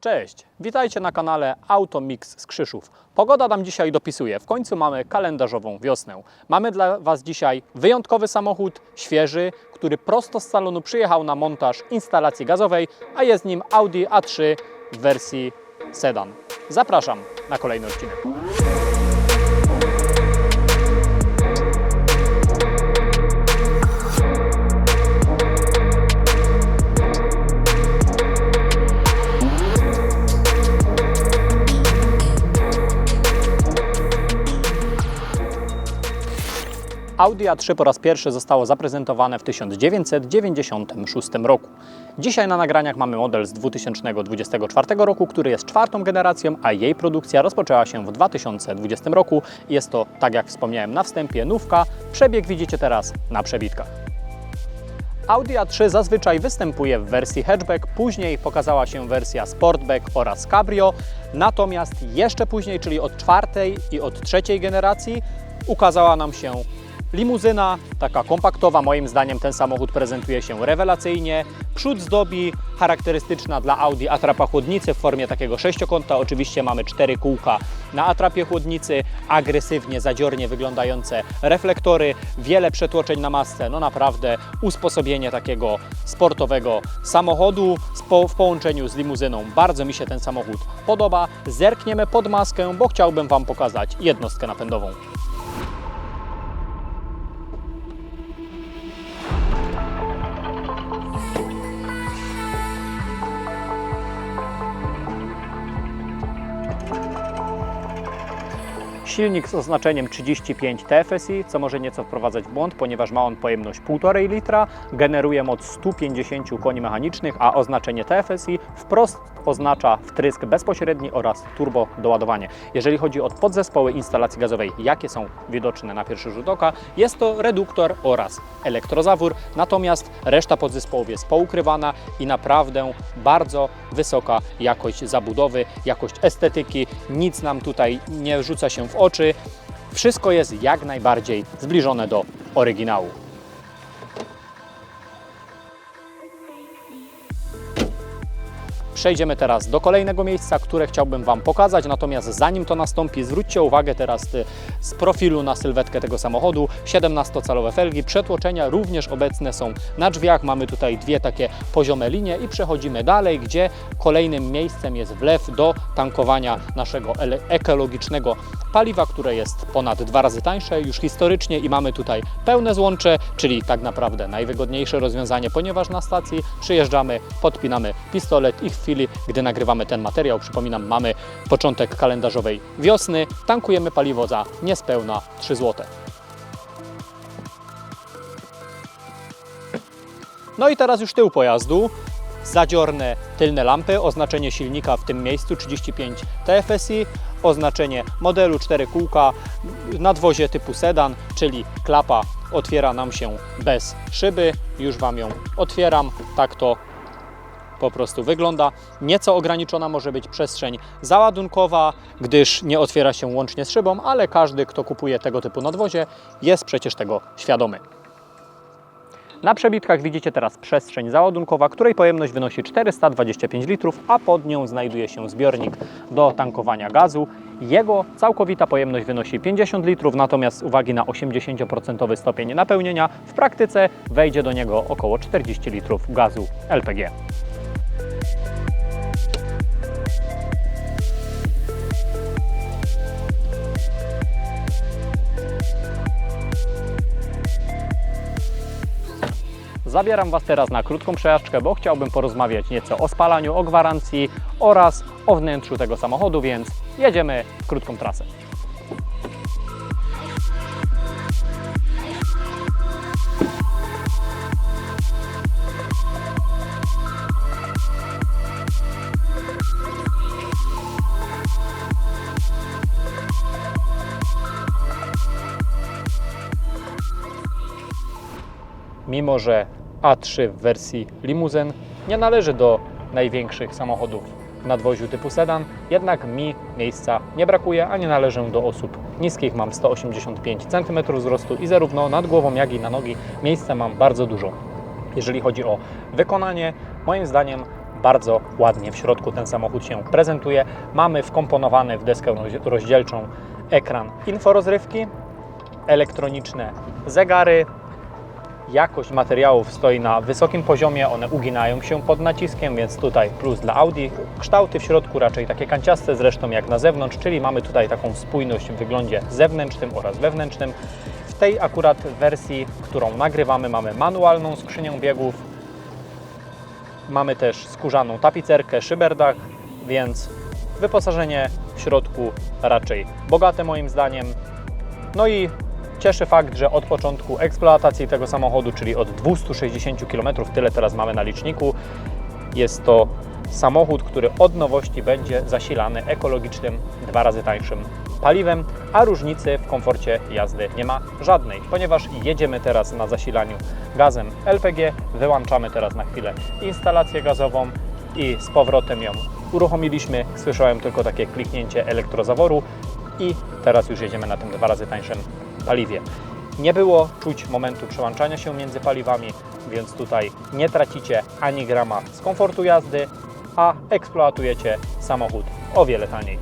Cześć, witajcie na kanale Automix z Krzyszów. Pogoda nam dzisiaj dopisuje, w końcu mamy kalendarzową wiosnę. Mamy dla Was dzisiaj wyjątkowy samochód, świeży, który prosto z salonu przyjechał na montaż instalacji gazowej, a jest nim Audi A3 w wersji sedan. Zapraszam na kolejny odcinek. Audi A3 po raz pierwszy zostało zaprezentowane w 1996 roku. Dzisiaj na nagraniach mamy model z 2024 roku, który jest czwartą generacją, a jej produkcja rozpoczęła się w 2020 roku. Jest to, tak jak wspomniałem na wstępie, nówka. Przebieg widzicie teraz na przebitkach. Audi A3 zazwyczaj występuje w wersji hatchback, później pokazała się wersja Sportback oraz Cabrio, natomiast jeszcze później, czyli od czwartej i od trzeciej generacji, ukazała nam się limuzyna, taka kompaktowa. Moim zdaniem ten samochód prezentuje się rewelacyjnie. Przód zdobi charakterystyczna dla Audi atrapa chłodnicy w formie takiego sześciokąta. Oczywiście mamy cztery kółka na atrapie chłodnicy, agresywnie, zadziornie wyglądające reflektory, wiele przetłoczeń na masce. No naprawdę usposobienie takiego sportowego samochodu w połączeniu z limuzyną. Bardzo mi się ten samochód podoba. Zerkniemy pod maskę, bo chciałbym Wam pokazać jednostkę napędową. Silnik z oznaczeniem 35 TFSI, co może nieco wprowadzać w błąd, ponieważ ma on pojemność 1,5 litra, generuje moc 150 koni mechanicznych, a oznaczenie TFSI wprost oznacza wtrysk bezpośredni oraz turbo doładowanie. Jeżeli chodzi o podzespoły instalacji gazowej, jakie są widoczne na pierwszy rzut oka, jest to reduktor oraz elektrozawór, natomiast reszta podzespołów jest poukrywana i naprawdę bardzo wysoka jakość zabudowy, jakość estetyki, nic nam tutaj nie rzuca się w oczy. Wszystko jest jak najbardziej zbliżone do oryginału. Przejdziemy teraz do kolejnego miejsca, które chciałbym Wam pokazać. Natomiast zanim to nastąpi, zwróćcie uwagę teraz y, z profilu na sylwetkę tego samochodu. 17-calowe felgi, przetłoczenia również obecne są na drzwiach. Mamy tutaj dwie takie poziome linie i przechodzimy dalej, gdzie kolejnym miejscem jest wlew do tankowania naszego ekologicznego paliwa, które jest ponad dwa razy tańsze już historycznie i mamy tutaj pełne złącze, czyli tak naprawdę najwygodniejsze rozwiązanie, ponieważ na stacji przyjeżdżamy, podpinamy pistolet i w chwili, gdy nagrywamy ten materiał, przypominam, mamy początek kalendarzowej wiosny, tankujemy paliwo za niespełna 3 zł. No i teraz już tył pojazdu. Zadziorne tylne lampy, oznaczenie silnika w tym miejscu 35 TFSI, oznaczenie modelu 4 kółka, nadwozie typu sedan, czyli klapa otwiera nam się bez szyby. Już Wam ją otwieram, tak to po prostu wygląda. Nieco ograniczona może być przestrzeń załadunkowa, gdyż nie otwiera się łącznie z szybą, ale każdy, kto kupuje tego typu nadwozie, jest przecież tego świadomy. Na przebitkach widzicie teraz przestrzeń załadunkowa, której pojemność wynosi 425 litrów, a pod nią znajduje się zbiornik do tankowania gazu. Jego całkowita pojemność wynosi 50 litrów, natomiast z uwagi na 80% stopień napełnienia w praktyce wejdzie do niego około 40 litrów gazu LPG. Zabieram Was teraz na krótką przejażdżkę, bo chciałbym porozmawiać nieco o spalaniu, o gwarancji oraz o wnętrzu tego samochodu, więc jedziemy w krótką trasę. mimo że A3 w wersji limuzyn nie należy do największych samochodów w nadwoziu typu sedan, jednak mi miejsca nie brakuje, a nie należę do osób niskich. Mam 185 cm wzrostu i zarówno nad głową, jak i na nogi miejsca mam bardzo dużo. Jeżeli chodzi o wykonanie, moim zdaniem Bardzo ładnie w środku ten samochód się prezentuje. Mamy wkomponowany w deskę roz- rozdzielczą ekran inforozrywki, elektroniczne zegary. Jakość materiałów stoi na wysokim poziomie, one uginają się pod naciskiem, więc tutaj plus dla Audi. Kształty w środku raczej takie kanciaste zresztą jak na zewnątrz, czyli mamy tutaj taką spójność w wyglądzie zewnętrznym oraz wewnętrznym. W tej akurat wersji, którą nagrywamy, mamy manualną skrzynię biegów, Mamy też skórzaną tapicerkę, szyberdach, więc wyposażenie w środku raczej bogate moim zdaniem. No i cieszy fakt, że od początku eksploatacji tego samochodu, czyli od 260 km, tyle teraz mamy na liczniku, jest to samochód, który od nowości będzie zasilany ekologicznym, dwa razy tańszym paliwem, a różnicy w komforcie jazdy nie ma żadnej, ponieważ jedziemy teraz na zasilaniu gazem LPG, wyłączamy teraz na chwilę instalację gazową i z powrotem ją uruchomiliśmy. Słyszałem tylko takie kliknięcie elektrozaworu i teraz już jedziemy na tym dwa razy tańszym paliwie. Nie było czuć momentu przełączania się między paliwami, więc tutaj nie tracicie ani grama z komfortu jazdy, a eksploatujecie samochód o wiele taniej.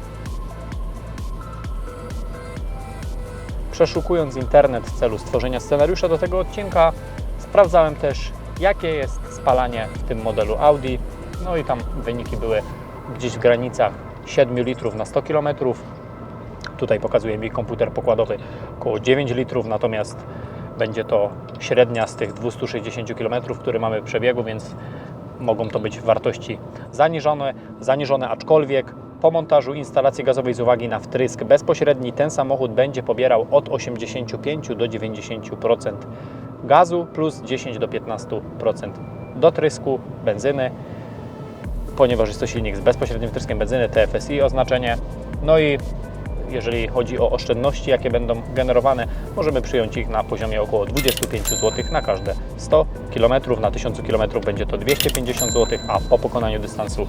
Przeszukując internet w celu stworzenia scenariusza do tego odcinka, sprawdzałem też, jakie jest spalanie w tym modelu Audi. No i tam wyniki były gdzieś w granicach 7 litrów na 100 km. Tutaj pokazuje mi komputer pokładowy około 9 litrów, natomiast będzie to średnia z tych 260 km, które mamy przebiegu, więc mogą to być wartości zaniżone, zaniżone aczkolwiek po montażu instalacji gazowej z uwagi na wtrysk bezpośredni ten samochód będzie pobierał od 85 do 90% gazu plus 10 do 15% dotrysku benzyny, ponieważ jest to silnik z bezpośrednim wtryskiem benzyny, TFSI oznaczenie. No i jeżeli chodzi o oszczędności, jakie będą generowane, możemy przyjąć ich na poziomie około 25 zł na każde 100 km. Na 1000 km będzie to 250 zł, a po pokonaniu dystansu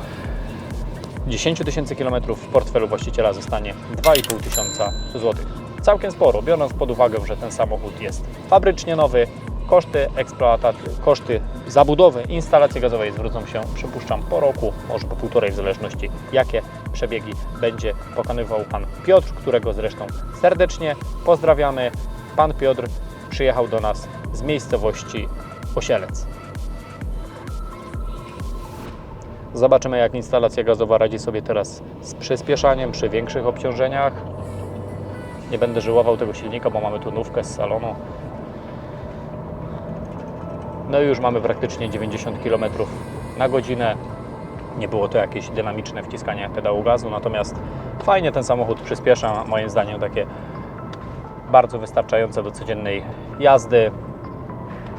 10 tysięcy km w portfelu właściciela zostanie 2,5 tysiąca złotych. Całkiem sporo, biorąc pod uwagę, że ten samochód jest fabrycznie nowy, koszty eksploatacji, koszty zabudowy instalacji gazowej zwrócą się, przypuszczam, po roku, może po półtorej, w zależności jakie przebiegi będzie pokonywał Pan Piotr, którego zresztą serdecznie pozdrawiamy. Pan Piotr przyjechał do nas z miejscowości Osielec. Zobaczymy, jak instalacja gazowa radzi sobie teraz z przyspieszaniem przy większych obciążeniach. Nie będę żyłował tego silnika, bo mamy tu nówkę z salonu. No i już mamy praktycznie 90 km na godzinę. Nie było to jakieś dynamiczne wciskanie pedału gazu, natomiast fajnie ten samochód przyspiesza, moim zdaniem takie bardzo wystarczające do codziennej jazdy.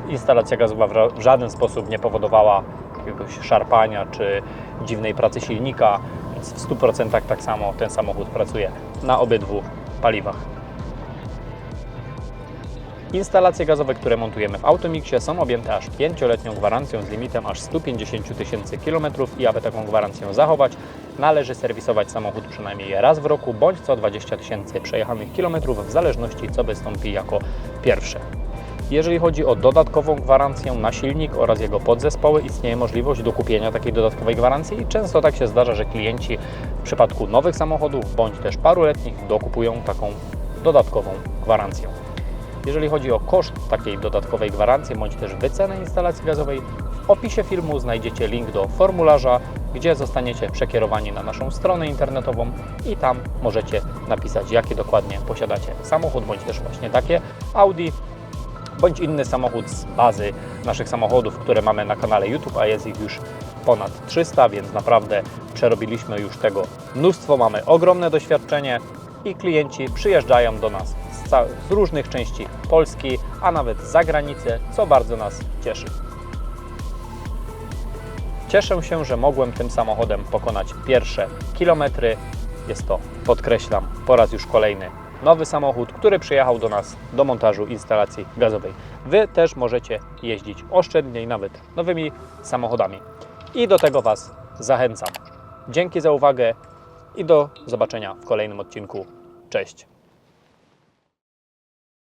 Instalacja gazowa w ża- w żaden sposób nie powodowała jakiegoś szarpania czy dziwnej pracy silnika, więc w 100% tak samo ten samochód pracuje na obydwu paliwach. Instalacje gazowe, które montujemy w Automixie są objęte aż 5-letnią gwarancją z limitem aż 150 tysięcy kilometrów i aby taką gwarancję zachować, należy serwisować samochód przynajmniej raz w roku bądź co 20 tysięcy przejechanych kilometrów w zależności co wystąpi jako pierwsze. Jeżeli chodzi o dodatkową gwarancję na silnik oraz jego podzespoły, istnieje możliwość dokupienia takiej dodatkowej gwarancji i często tak się zdarza, że klienci w przypadku nowych samochodów bądź też paruletnich dokupują taką dodatkową gwarancję. Jeżeli chodzi o koszt takiej dodatkowej gwarancji bądź też wycenę instalacji gazowej, w opisie filmu znajdziecie link do formularza, gdzie zostaniecie przekierowani na naszą stronę internetową i tam możecie napisać, jakie dokładnie posiadacie samochód, bądź też właśnie takie Audi, bądź inny samochód z bazy naszych samochodów, które mamy na kanale YouTube, a jest ich już ponad 300, więc naprawdę przerobiliśmy już tego mnóstwo, mamy ogromne doświadczenie i klienci przyjeżdżają do nas z różnych części Polski, a nawet z zagranicy, co bardzo nas cieszy. Cieszę się, że mogłem tym samochodem pokonać pierwsze kilometry. Jest to, podkreślam, po raz już kolejny nowy samochód, który przyjechał do nas do montażu instalacji gazowej. Wy też możecie jeździć oszczędniej nawet nowymi samochodami. I do tego Was zachęcam. Dzięki za uwagę i do zobaczenia w kolejnym odcinku. Cześć!